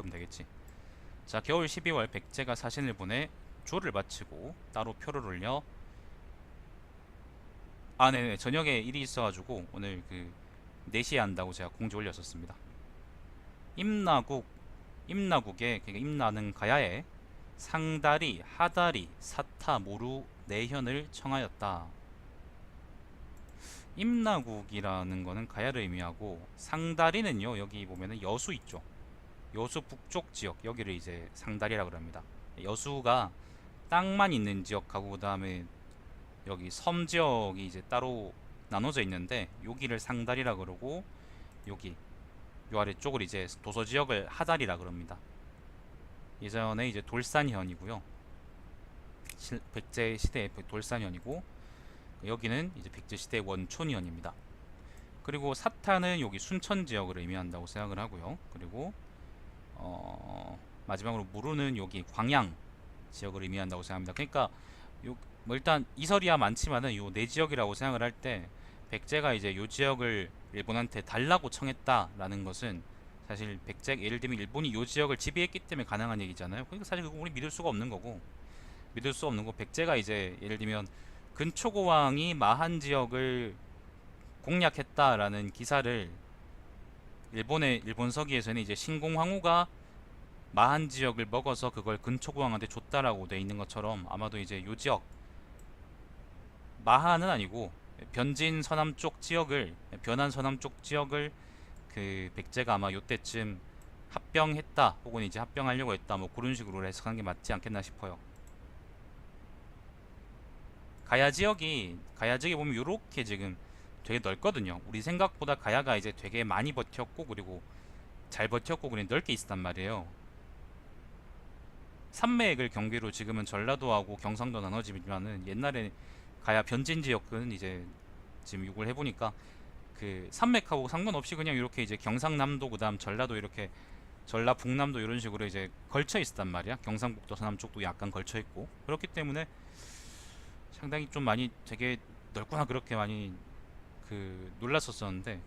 읽으면 되겠지. 자, 겨울 12월 백제가 사신을 보내 조를 바치고 따로 표를 올려 아, 네네. 저녁에 일이 있어가지고 오늘 그 4시에 한다고 제가 공지 올렸었습니다. 임나국, 임나국에, 그러니까 임나는 가야에 상다리, 하다리, 사타, 모루, 내현을 청하였다. 임나국이라는 거는 가야를 의미하고 상다리는요 여기 보면은 여수 있죠 여수 북쪽 지역 여기를 이제 상다리라 그럽니다 여수가 땅만 있는 지역하고 그 다음에 여기 섬 지역이 이제 따로 나눠져 있는데 여기를 상다리라 그러고 여기 요 아래쪽을 이제 도서 지역을 하다리라 그럽니다 예전에 이제 돌산현이고요 실- 백제 시대의 돌산현이고 여기는 이제 백제 시대 원촌이현입니다. 그리고 사탄은 여기 순천 지역을 의미한다고 생각을 하고요. 그리고 어, 마지막으로 무르는 여기 광양 지역을 의미한다고 생각합니다. 그러니까 요, 뭐 일단 이설이야 많지만은 요 네 지역이라고 생각을 할 때 백제가 이제 요 지역을 일본한테 달라고 청했다라는 것은 사실 백제 예를 들면 일본이 요 지역을 지배했기 때문에 가능한 얘기잖아요. 그러니까 사실 그거 우리 믿을 수가 없는 거고 믿을 수 없는 거 백제가 이제 예를 들면 근초고왕이 마한 지역을 공략했다라는 기사를 일본의 일본 서기에서는 이제 신공황후가 마한 지역을 먹어서 그걸 근초고왕한테 줬다라고 돼 있는 것처럼 아마도 이제 요 지역 마하는 아니고 변진 서남 쪽 지역을 변한 서남 쪽 지역을 그 백제가 아마 요때쯤 합병했다 혹은 이제 합병하려고 했다 뭐 그런 식으로 해석한 게 맞지 않겠나 싶어요. 가야 지역이 가야 지역에 보면 요렇게 지금 되게 넓거든요. 우리 생각보다 가야가 이제 되게 많이 버텼고 그리고 잘 버텼고 그냥 넓게 있었단 말이에요. 산맥을 경계로 지금은 전라도하고 경상도 나눠지지만은 옛날에 가야 변진 지역은 이제 지금 이걸 해보니까 그 산맥하고 상관없이 그냥 이렇게 이제 경상남도 그다음 전라도 이렇게 전라 북남도 이런 식으로 이제 걸쳐 있었단 말이야. 경상북도 서남 쪽도 약간 걸쳐 있고 그렇기 때문에 상당히 좀 많이 되게 넓구나 그렇게 많이 그 놀랐었었는데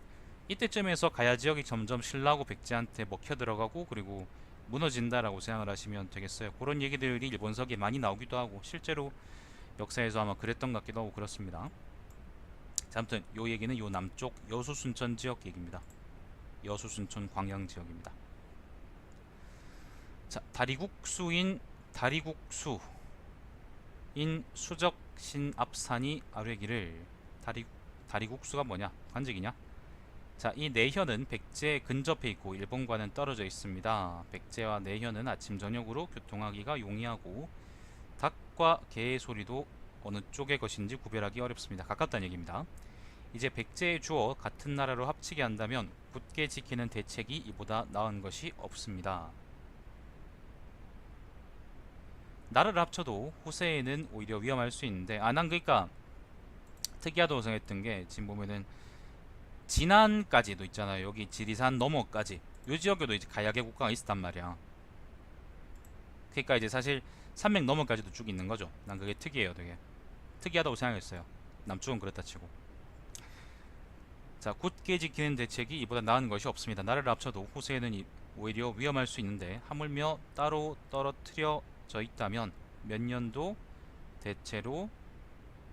이때쯤에서 가야 지역이 점점 신라하고 백제한테 먹혀 들어가고 그리고 무너진다라고 생각을 하시면 되겠어요. 그런 얘기들이 일본석에 많이 나오기도 하고 실제로 역사에서 아마 그랬던 것 같기도 하고 그렇습니다. 자, 아무튼 요 얘기는 요 남쪽 여수 순천 지역 얘기입니다. 여수 순천 광양 지역입니다. 자, 다리국수인 다리국수 인 수적 신압산이 아뢰기를 다리 다리국수가 뭐냐? 관직이냐? 자 이 내현은 백제 근접해 있고 일본과는 떨어져 있습니다. 백제와 내현은 아침 저녁으로 교통하기가 용이하고 닭과 개의 소리도 어느 쪽의 것인지 구별하기 어렵습니다. 가깝다는 얘기입니다. 이제 백제의 주어 같은 나라로 합치게 한다면 굳게 지키는 대책이 이보다 나은 것이 없습니다. 나라를 합쳐도 후세에는 오히려 위험할 수 있는데 아난 그러니까 특이하다고 생각했던 게 지금 보면은 진안까지도 있잖아요. 여기 지리산 너머까지. 요 지역에도 이제 가야계 국가가 있었단 말이야. 그러니까 이제 사실 산맥 너머까지도 쭉 있는 거죠. 난 그게 특이해요 되게. 특이하다고 생각했어요. 남쪽은 그렇다 치고. 자 굳게 지키는 대책이 이보다 나은 것이 없습니다. 나라를 합쳐도 후세에는 이- 오히려 위험할 수 있는데 하물며 따로 떨어뜨려져 있다면 몇 년도 대체로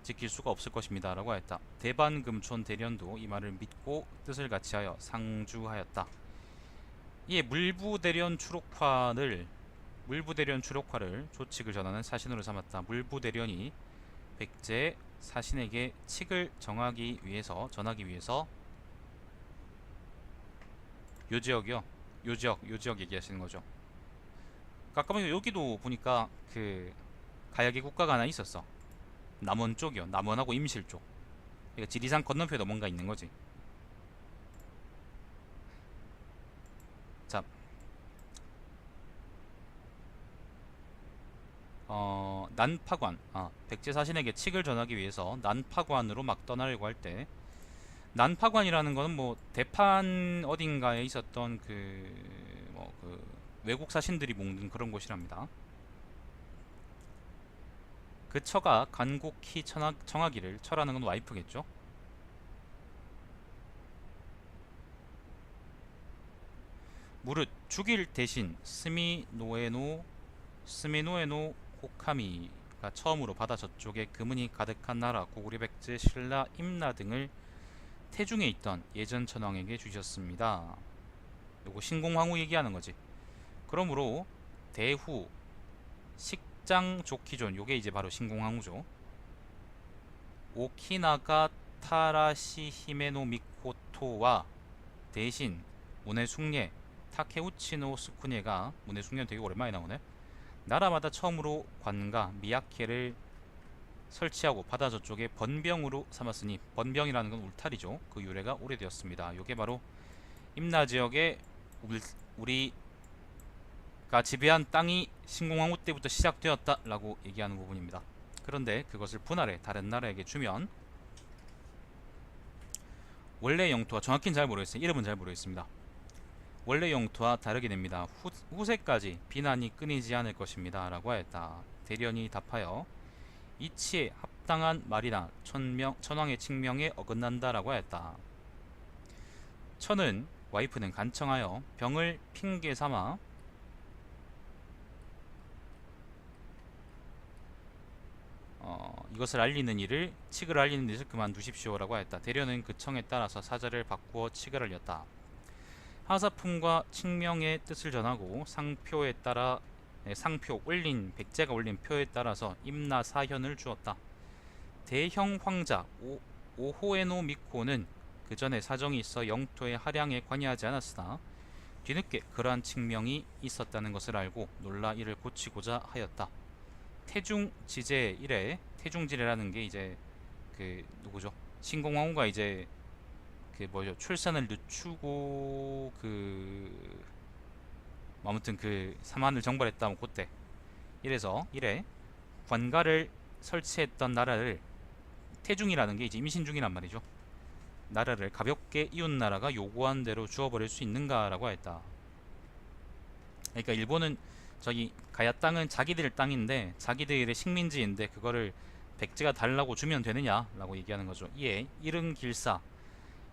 지킬 수가 없을 것입니다. 라고 하였다. 대반 금촌 대련도 이 말을 믿고 뜻을 같이하여 상주하였다. 이에 물부대련 추록화를 물부대련 추록화를 조칙을 전하는 사신으로 삼았다. 물부대련이 백제 사신에게 칙을 정하기 위해서 전하기 위해서 요 지역이요. 요 지역 요 지역 얘기하시는 거죠. 보니까 여기도 보니까 그 가야기 국가가 하나 있었어. 남원 쪽이요. 남원하고 임실 쪽. 그러니까 지리산 건너편에도 뭔가 있는 거지. 자, 어, 난파관. 아, 백제 사신에게 칙을 전하기 위해서 난파관으로 막 떠나려고 할 때 난파관이라는 거는 뭐 대판 어딘가에 있었던 그 뭐 그 외국 사신들이 묵는 그런 곳이랍니다. 그 처가 간곡히 청하, 청하기를 처라는 건 와이프겠죠. 무릇 죽일 대신 스미노에노 스미노에노 호카미가 처음으로 바다 저쪽에 금은이 가득한 나라 고구려 백제 신라 임나 등을 태중에 있던 예전 천왕에게 주셨습니다. 요거 신공황후 얘기하는 거지. 그러므로 대후 식 장 조키존 요게 이제 바로 신공황후죠. 오키나가 타라시 히메노 미코토와 대신 문의 숭례 타케우치노 스쿠니가 문의 숭례 되게 오랜만에 나오네. 나라마다 처음으로 관가 미야케를 설치하고 바다 저쪽에 번병으로 삼았으니 번병이라는 건 울타리죠. 그 유래가 오래되었습니다. 요게 바로 임나 지역의 울- 우리 가 지배한 땅이 신공황후 때부터 시작되었다라고 얘기하는 부분입니다. 그런데 그것을 분할해 다른 나라에게 주면 원래 영토와 정확히는 잘 모르겠어요. 이름은 잘 모르겠습니다. 원래 영토와 다르게 됩니다. 후, 후세까지 비난이 끊이지 않을 것입니다. 라고 하였다. 대련이 답하여 이치에 합당한 말이나 천명, 천왕의 칙명에 어긋난다 라고 하였다. 천은 와이프는 간청하여 병을 핑계 삼아 어, 이것을 알리는 일을 칙을 알리는 일을 그만두십시오라고 하였다. 대련은 그 청에 따라서 사자를 바꾸어 칙을 알렸다. 하사품과 칙명의 뜻을 전하고 상표에 따라 네, 상표 올린 백제가 올린 표에 따라서 임나 사현을 주었다. 대형 황자 오, 오호에노 미코는 그 전에 사정이 있어 영토의 하량에 관여하지 않았으나 뒤늦게 그러한 칙명이 있었다는 것을 알고 놀라 이를 고치고자 하였다. 태중 지제 이래 태중지례라는 게 이제 그 누구죠? 신공황후가 이제 그 뭐죠? 출산을 늦추고 그 아무튼 그 사만을 정벌했다면 그때 이래서 이래 관가를 설치했던 나라를 태중이라는 게 이제 임신 중이란 말이죠. 나라를 가볍게 이웃 나라가 요구한 대로 주어버릴 수 있는가라고 했다. 그러니까 일본은 저기 가야 땅은 자기들 땅인데 자기들의 식민지인데 그거를 백제가 달라고 주면 되느냐라고 얘기하는 거죠. 이에 이른 길사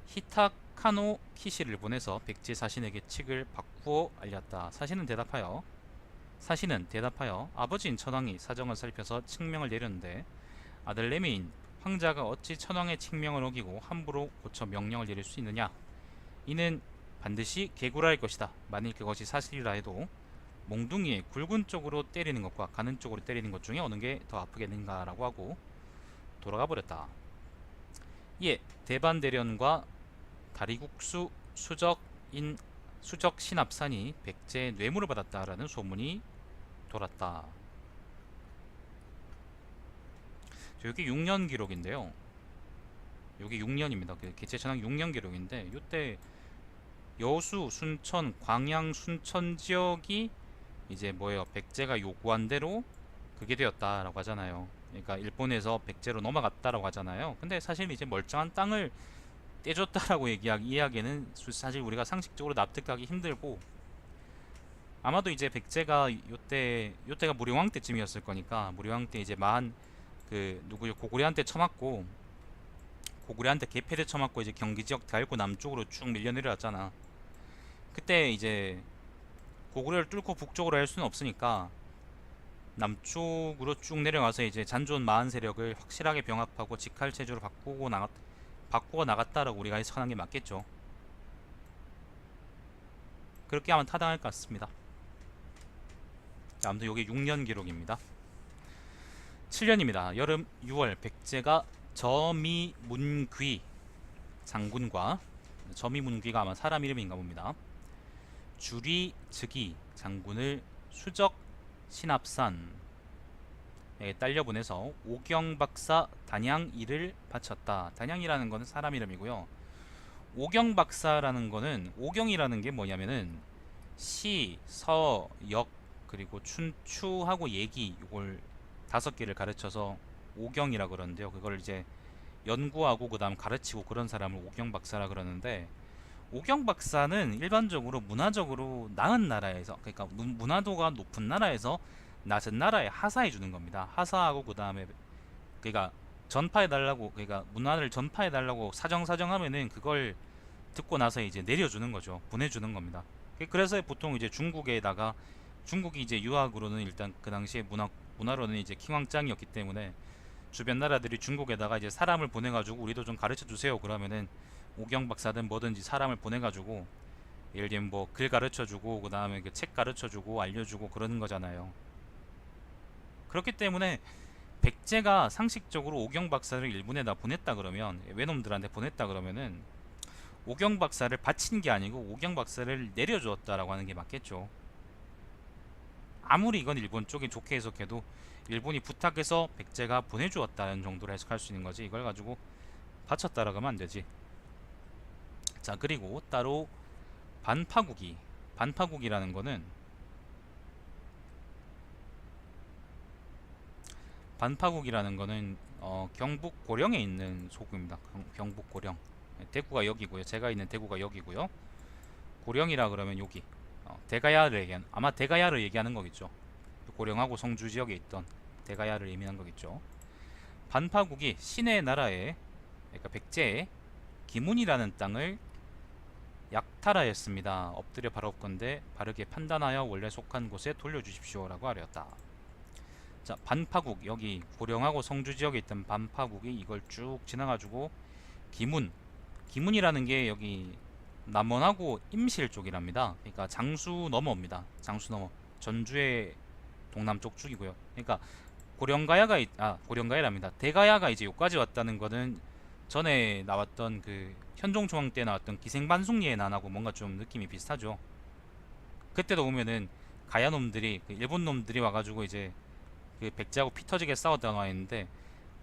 히타카노 키시를 보내서 백제 사신에게 칙을 바꾸어 알렸다. 사신은 대답하여 사신은 대답하여 아버지인 천왕이 사정을 살펴서 칙명을 내렸는데 아들내미인 황자가 어찌 천왕의 칙명을 어기고 함부로 고쳐 명령을 내릴 수 있느냐? 이는 반드시 개구라일 것이다. 만일 그것이 사실이라 해도 몽둥이에 굵은 쪽으로 때리는 것과 가는 쪽으로 때리는 것 중에 어느 게 더 아프겠는가라고 하고 돌아가 버렸다. 이에 대반 대련과 다리국수 수적인 수적 신합산이 백제의 뇌물을 받았다라는 소문이 돌았다. 여기 6년 기록인데요. 여기 6년입니다. 그 개체천왕 6년 기록인데 이때 여수, 순천, 광양, 순천 지역이 이제 뭐예요? 백제가 요구한 대로 그게 되었다라고 하잖아요. 그러니까 일본에서 백제로 넘어갔다라고 하잖아요. 근데 사실 이제 멀쩡한 땅을 떼줬다라고 얘기하기 이야기는 수- 사실 우리가 상식적으로 납득하기 힘들고 아마도 이제 백제가 요때 요때가 무료왕 때쯤이었을 거니까 무료왕 때 이제 만그 누구 고구려한테 쳐맞고 고구려한테 개패를 쳐맞고 이제 경기 지역 달고 남쪽으로 쭉 밀려 내려왔잖아. 그때 이제 고구려를 뚫고 북쪽으로 할 수는 없으니까 남쪽으로 쭉 내려가서 이제 잔존 마한 세력을 확실하게 병합하고 직할 체제로 바꾸고 나갔 바꾸어 나갔다라고 우리가 해석하는 게 맞겠죠. 그렇게 하면 타당할 것 같습니다. 자, 아무튼 이게 6년 기록입니다. 7년입니다. 여름 6월 백제가 저미문귀 장군과 저미문귀가 아마 사람 이름인가 봅니다. 주리 즉위 장군을 수적 신합산에 딸려 보내서 오경 박사 단양 일을 바쳤다. 단양이라는 거는 사람 이름이고요. 오경 박사라는 거는 오경이라는 게 뭐냐면은 시, 서, 역 그리고 춘 추하고 얘기 이걸 다섯 개를 가르쳐서 오경이라 그러는데요. 그걸 이제 연구하고 그다음 가르치고 그런 사람을 오경 박사라 그러는데 오경 박사는 일반적으로 문화적으로 나은 나라에서 그러니까 문- 문화도가 높은 나라에서 낮은 나라에 하사해 주는 겁니다. 하사하고 그 다음에 그러니까 전파해 달라고 그러니까 문화를 전파해 달라고 사정 사정하면은 그걸 듣고 나서 이제 내려주는 거죠. 보내주는 겁니다. 그래서 보통 이제 중국에다가 중국이 이제 유학으로는 일단 그 당시에 문화 문화로는 이제 킹왕짱이었기 때문에 주변 나라들이 중국에다가 이제 사람을 보내가지고 우리도 좀 가르쳐 주세요 그러면은 오경 박사든 뭐든지 사람을 보내가지고 예를 들면 뭐 글 가르쳐 주고 그 다음에 그 책 가르쳐 주고 알려주고 그러는 거잖아요. 그렇기 때문에 백제가 상식적으로 오경 박사를 일본에다 보냈다 그러면 외놈들한테 보냈다 그러면은 오경 박사를 바친 게 아니고 오경 박사를 내려주었다라고 하는 게 맞겠죠. 아무리 이건 일본 쪽이 좋게 해석해도 일본이 부탁해서 백제가 보내주었다는 정도로 해석할 수 있는 거지 이걸 가지고 바쳤다라고 하면 안 되지. 자 그리고 따로 반파국이 반파국이라는 거는 반파국이라는 거는 어, 경북 고령에 있는 소국입니다. 경- 경북 고령. 네, 대구가 여기고요. 제가 있는 대구가 여기고요. 고령이라 그러면 여기 어, 대가야를 얘기한 아마 대가야를 얘기하는 거겠죠. 고령하고 성주 지역에 있던 대가야를 의미하는 거겠죠. 반파국이 신의 나라에 그러니까 백제의 기문이라는 땅을 약탈하였습니다. 엎드려 바로 건데 바르게 판단하여 원래 속한 곳에 돌려주십시오라고 하렸다. 자 반파국 여기 고령하고 성주 지역에 있던 반파국이 이걸 쭉 지나가지고 기문 기문이라는 게 여기 남원하고 임실 쪽이랍니다. 그러니까 장수 넘어옵니다. 장수 넘어 전주의 동남쪽 쪽이고요. 그러니까 고령가야가 있, 아 고령가야랍니다. 대가야가 이제 여기까지 왔다는 거는 전에 나왔던 그 현종조왕 때 나왔던 기생반숙리의 난하고 뭔가 좀 느낌이 비슷하죠. 그때도 보면은 가야 놈들이 그 일본 놈들이 와가지고 이제 그 백제하고 피 터지게 싸웠다 나와 있는데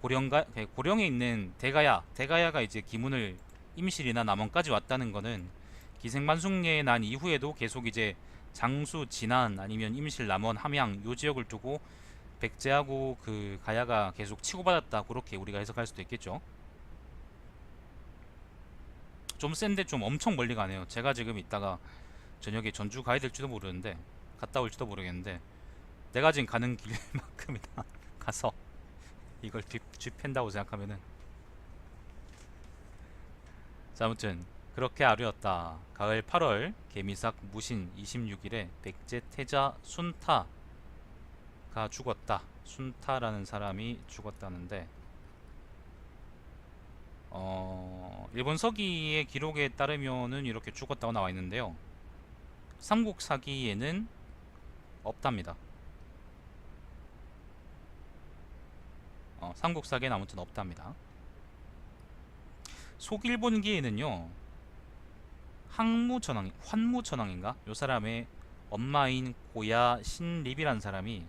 고령가 그 고령에 있는 대가야 대가야가 이제 기문을 임실이나 남원까지 왔다는 거는 기생반숙리의 난 이후에도 계속 이제 장수 진안 아니면 임실 남원 함양 요 지역을 두고 백제하고 그 가야가 계속 치고받았다 그렇게 우리가 해석할 수도 있겠죠. 좀 센데 좀 엄청 멀리 가네요. 제가 지금 이따가 저녁에 전주 가야 될지도 모르는데 갔다 올지도 모르겠는데 내가 지금 가는 길만큼이나 가서 이걸 뒤, 뒤팬다고 생각하면은 자 아무튼 그렇게 아류였다. 가을 8월 개미삭 무신 26일에 백제 태자 순타가 죽었다. 순타라는 사람이 죽었다는데 어, 일본 서기의 기록에 따르면은 이렇게 죽었다고 나와 있는데요. 삼국 사기에는 없답니다. 어, 삼국 사기에는 아무튼 없답니다. 속일본기에는요. 항무천왕, 환무천왕인가? 요 사람의 엄마인 고야 신립이라는 사람이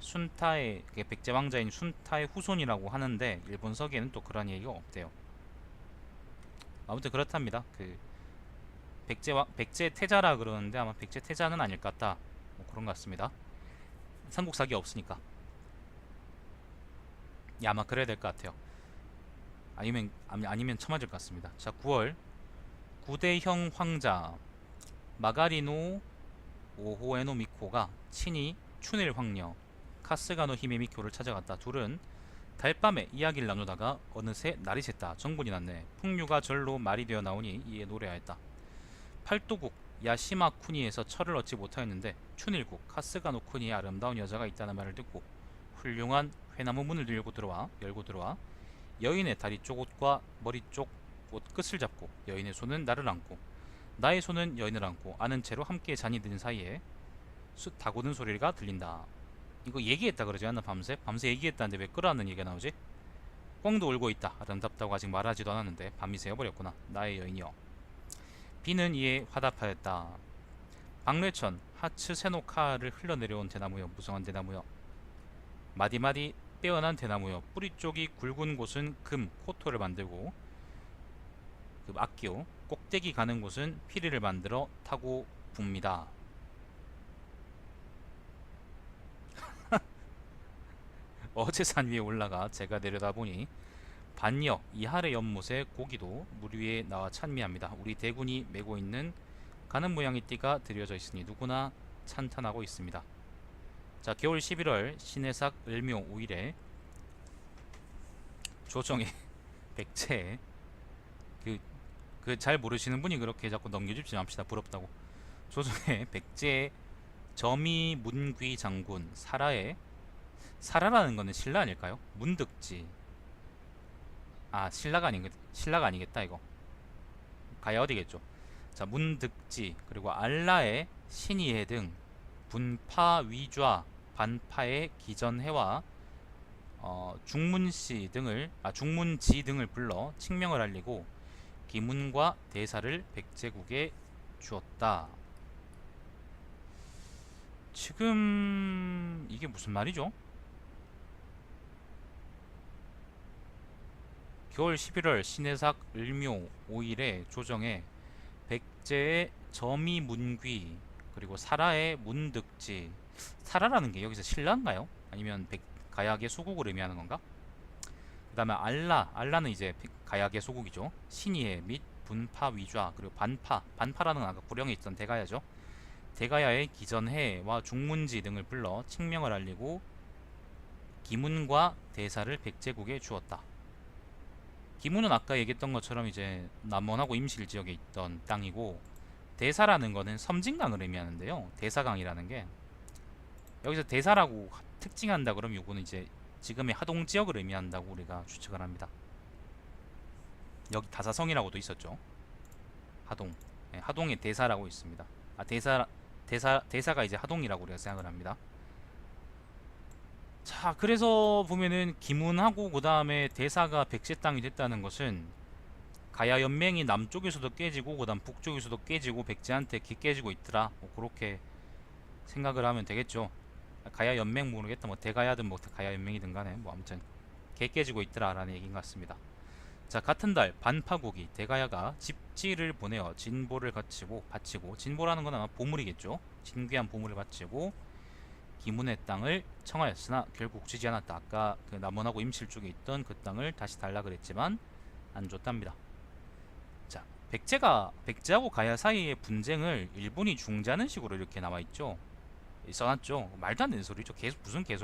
순타의 그게 백제 왕자인 순타의 후손이라고 하는데 일본 서기에는 또 그런 얘기가 없대요. 아무튼 그렇답니다. 그 백제 와, 백제 태자라 그러는데 아마 백제 태자는 아닐 것 같다. 뭐 그런 것 같습니다. 삼국 사기 없으니까. 야, 아마 그래야 될 것 같아요. 아니면 아니, 아니면 처맞을 것 같습니다. 자, 9월 구대형 황자 마가리노 오호에노 미코가 친히 춘일 황녀 카스가노 히메 미코를 찾아갔다. 둘은 달밤에 이야기를 나누다가 어느새 날이 샜다. 정분이 났네. 풍류가 절로 말이 되어 나오니 이에 노래하였다. 팔도국 야시마 쿠니에서 철을 얻지 못하였는데 춘일국 카스가노 쿠니에 아름다운 여자가 있다는 말을 듣고 훌륭한 회나무 문을 들고 들어와 열고 들어와 여인의 다리 쪽 옷과 머리 쪽 옷 끝을 잡고 여인의 손은 나를 안고 나의 손은 여인을 안고 아는 채로 함께 잔이 드는 사이에 수 다고는 소리가 들린다. 이거 얘기했다 그러지 않나 밤새? 밤새 얘기했다는데 왜 끌어안는 얘기가 나오지? 꽁도 울고 있다. 아름답다고 아직 말하지도 않았는데 밤이 새어버렸구나. 나의 여인이여. 비는 이에 화답하였다. 박래천 하츠 세노카를 흘러내려온 대나무여 무성한 대나무여 마디마디 빼어난 대나무여 뿌리 쪽이 굵은 곳은 금 코토를 만들고 그 악기요 꼭대기 가는 곳은 피리를 만들어 타고 붑니다. 어제 산 위에 올라가 제가 내려다보니 반여 이하의 연못에 고기도 물 위에 나와 찬미합니다. 우리 대군이 메고 있는 가는 모양의 띠가 드려져 있으니 누구나 찬탄하고 있습니다. 자 겨울 11월 신해삭 을묘 5일에 조정의 백제 그그잘 모르시는 분이 그렇게 자꾸 넘겨줍지 맙시다 부럽다고 조정에 백제 점이 문귀 장군 사라의 사라라는 거는 신라 아닐까요? 문득지 아 신라가 아닌 신라가 아니겠다 이거 가야 어디겠죠? 자 문득지 그리고 알라의 신이해 등 분파 위좌 반파의 기전해와 어, 중문씨 등을 아 중문지 등을 불러 칙명을 알리고 기문과 대사를 백제국에 주었다. 지금 이게 무슨 말이죠? 겨울 11월 신해삭 을묘 5일에 조정에 백제의 점이 문귀 그리고 사라의 문득지. 사라라는 게 여기서 신라인가요? 아니면 백, 가야의 소국을 의미하는 건가? 그 다음에 알라 알라는 이제 백- 가야의 소국이죠. 신이해 및 분파 위좌 그리고 반파. 반파라는 건 아까 구령에 있던 대가야죠. 대가야의 기전해와 중문지 등을 불러 칙명을 알리고 기문과 대사를 백제국에 주었다 기문은 아까 얘기했던 것처럼 이제 남원하고 임실 지역에 있던 땅이고 대사라는 거는 섬진강을 의미하는데요 대사강이라는 게 여기서 대사라고 하- 특징한다 그러면 요거는 이제 지금의 하동 지역을 의미한다고 우리가 추측을 합니다. 여기 다사성이라고도 있었죠. 하동. 예, 하동에 대사라고 있습니다. 아 대사 대사 대사가 이제 하동이라고 우리가 생각을 합니다. 자, 그래서 보면은 기문하고 그 다음에 대사가 백제 땅이 됐다는 것은 가야 연맹이 남쪽에서도 깨지고 그다음 북쪽에서도 깨지고 백제한테 기 깨지고 있더라. 뭐 그렇게 생각을 하면 되겠죠. 가야 연맹 모르겠다 뭐 대가야든 뭐 가야 연맹이든 간에 뭐 아무튼 개 깨지고 있더라 라는 얘기인 것 같습니다. 자 같은 달 반파국이 대가야가 집지를 보내어 진보를 바치고 바치고 진보라는 건 아마 보물이겠죠. 진귀한 보물을 바치고 기문의 땅을 청하였으나 결국 주지 않았다. 아까 그 남원하고 임실 쪽에 있던 그 땅을 다시 달라 그랬지만 안 줬답니다. 자 백제가 백제하고 가야 사이의 분쟁을 일본이 중재하는 식으로 이렇게 나와 있죠. 써놨죠. 말도 안 되는 소리죠. 계속 무슨 개소